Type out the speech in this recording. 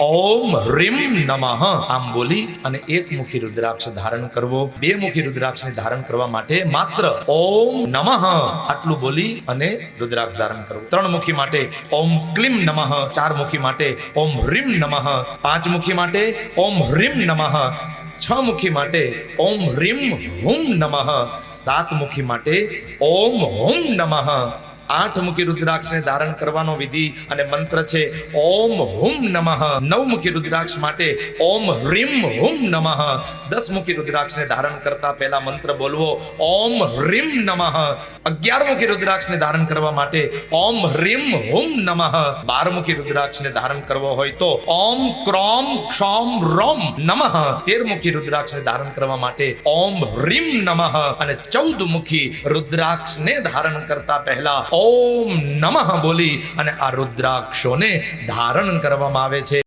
ઓમ રીમ નમઃ. આમ બોલી અને એક મુખી રુદ્રાક્ષ ધારણ કરવો. બે મુખી રુદ્રાક્ષને ધારણ કરવા માટે માત્ર ઓમ નમઃ આટલું બોલી અને રુદ્રાક્ષ ધારણ કરવું. ત્રણ મુખી માટે ઓમ ક્લીમ નમઃ, ચાર મુખી માટે ઓમ રીમ નમઃ, પાંચ મુખી માટે ઓમ રીમ નમઃ, છ મુખી માટે ઓમ રીમ હુમ નમઃ, સાત મુખી માટે ઓમ હુમ નમઃ આઠ મુખી રુદ્રાક્ષને ધારણ કરવાનો વિધિ અને મંત્ર છે, ઓમ હુમ નમઃ. નવ મુખી રુદ્રાક્ષ માટે, ઓમ હ્રીમ હુમ નમઃ. દસ મુખી રુદ્રાક્ષને ધારણ કરતા પહેલા મંત્ર બોલવો, ઓમ હ્રીમ નમઃ. અગિયાર મુખી રુદ્રાક્ષને ધારણ કરવા માટે, ઓમ હ્રીમ હુમ નમઃ. બાર મુખી રુદ્રાક્ષને ધારણ કરવો હોય તો, ઓમ ક્રોમ ક્ષોમ રોમ નમઃ. તેર મુખી રુદ્રાક્ષને ધારણ કરવા માટે, ઓમ હ્રીમ નમઃ. અને ચૌદ મુખી રુદ્રાક્ષને ધારણ કરતા પહેલા ઓમ નમઃ બોલી અને આ રુદ્રાક્ષોને ધારણ કરવામાં આવે છે.